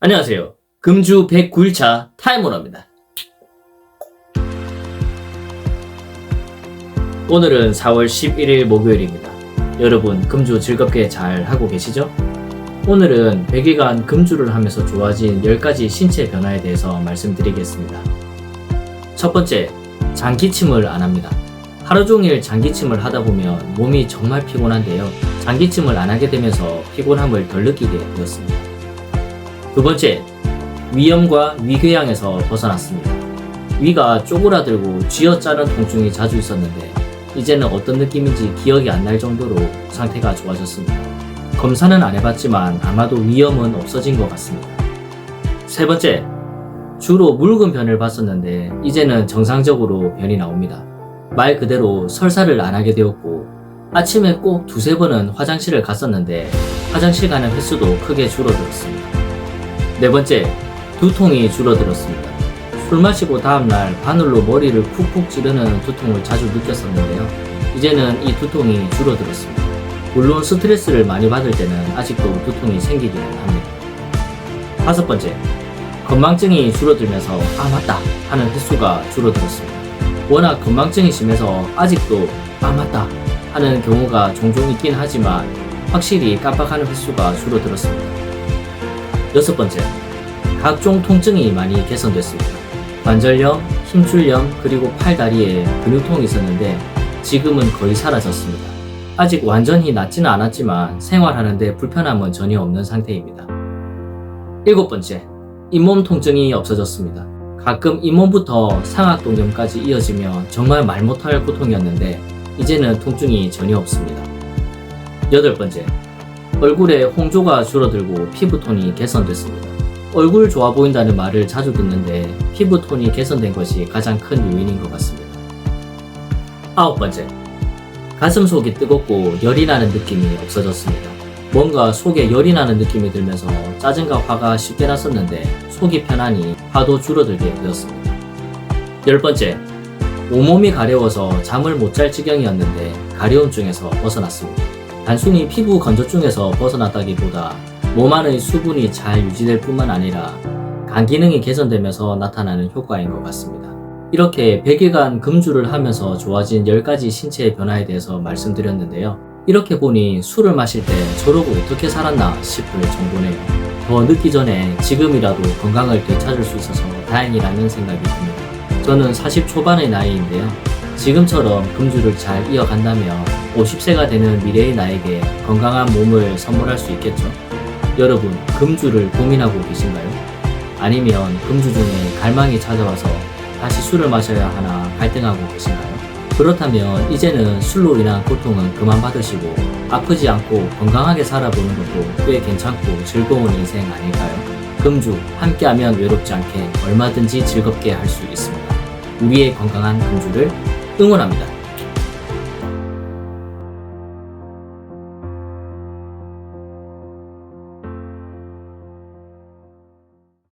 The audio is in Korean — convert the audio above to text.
안녕하세요. 금주 109일차 타이머러입니다. 오늘은 4월 11일 목요일입니다. 여러분, 금주 즐겁게 잘 하고 계시죠? 오늘은 100일간 금주를 하면서 좋아진 10가지 신체 변화에 대해서 말씀드리겠습니다. 첫 번째, 장기침을 안 합니다. 하루 종일 장기침을 하다 보면 몸이 정말 피곤한데요. 장기침을 안 하게 되면서 피곤함을 덜 느끼게 되었습니다. 두 번째, 위염과 위궤양에서 벗어났습니다. 위가 쪼그라들고 쥐어짜는 통증이 자주 있었는데 이제는 어떤 느낌인지 기억이 안 날 정도로 상태가 좋아졌습니다. 검사는 안 해봤지만 아마도 위염은 없어진 것 같습니다. 세 번째, 주로 묽은 변을 봤었는데 이제는 정상적으로 변이 나옵니다. 말 그대로 설사를 안 하게 되었고 아침에 꼭 두세 번은 화장실을 갔었는데 화장실 가는 횟수도 크게 줄어들었습니다. 네 번째, 두통이 줄어들었습니다. 술 마시고 다음날 바늘로 머리를 쿡쿡 찌르는 두통을 자주 느꼈었는데요. 이제는 이 두통이 줄어들었습니다. 물론 스트레스를 많이 받을 때는 아직도 두통이 생기기는 합니다. 다섯 번째, 건망증이 줄어들면서 아 맞다 하는 횟수가 줄어들었습니다. 워낙 건망증이 심해서 아직도 아 맞다 하는 경우가 종종 있긴 하지만 확실히 깜빡하는 횟수가 줄어들었습니다. 여섯 번째, 각종 통증이 많이 개선됐습니다. 관절염, 힘줄염, 그리고 팔, 다리에 근육통이 있었는데 지금은 거의 사라졌습니다. 아직 완전히 낫지는 않았지만 생활하는데 불편함은 전혀 없는 상태입니다. 일곱 번째, 잇몸 통증이 없어졌습니다. 가끔 잇몸부터 상악동염까지 이어지며 정말 말 못할 고통이었는데 이제는 통증이 전혀 없습니다. 여덟 번째, 얼굴에 홍조가 줄어들고 피부톤이 개선됐습니다. 얼굴 좋아 보인다는 말을 자주 듣는데 피부톤이 개선된 것이 가장 큰 요인인 것 같습니다. 아홉 번째, 가슴 속이 뜨겁고 열이 나는 느낌이 없어졌습니다. 뭔가 속에 열이 나는 느낌이 들면서 짜증과 화가 쉽게 났었는데 속이 편하니 화도 줄어들게 되었습니다. 열 번째, 온몸이 가려워서 잠을 못 잘 지경이었는데 가려움증에서 벗어났습니다. 단순히 피부 건조증에서 벗어났다기보다 몸 안의 수분이 잘 유지될 뿐만 아니라 간 기능이 개선되면서 나타나는 효과인 것 같습니다. 이렇게 100일간 금주를 하면서 좋아진 10가지 신체의 변화에 대해서 말씀드렸는데요. 이렇게 보니 술을 마실 때 저러고 어떻게 살았나 싶을 정도네요. 더 늦기 전에 지금이라도 건강을 되찾을 수 있어서 다행이라는 생각이 듭니다. 저는 40 초반의 나이인데요. 지금처럼 금주를 잘 이어간다면 50세가 되는 미래의 나에게 건강한 몸을 선물할 수 있겠죠? 여러분, 금주를 고민하고 계신가요? 아니면 금주 중에 갈망이 찾아와서 다시 술을 마셔야 하나 갈등하고 계신가요? 그렇다면 이제는 술로 인한 고통은 그만 받으시고 아프지 않고 건강하게 살아보는 것도 꽤 괜찮고 즐거운 인생 아닐까요? 금주 함께하면 외롭지 않게 얼마든지 즐겁게 할 수 있습니다. 우리의 건강한 금주를 응원합니다.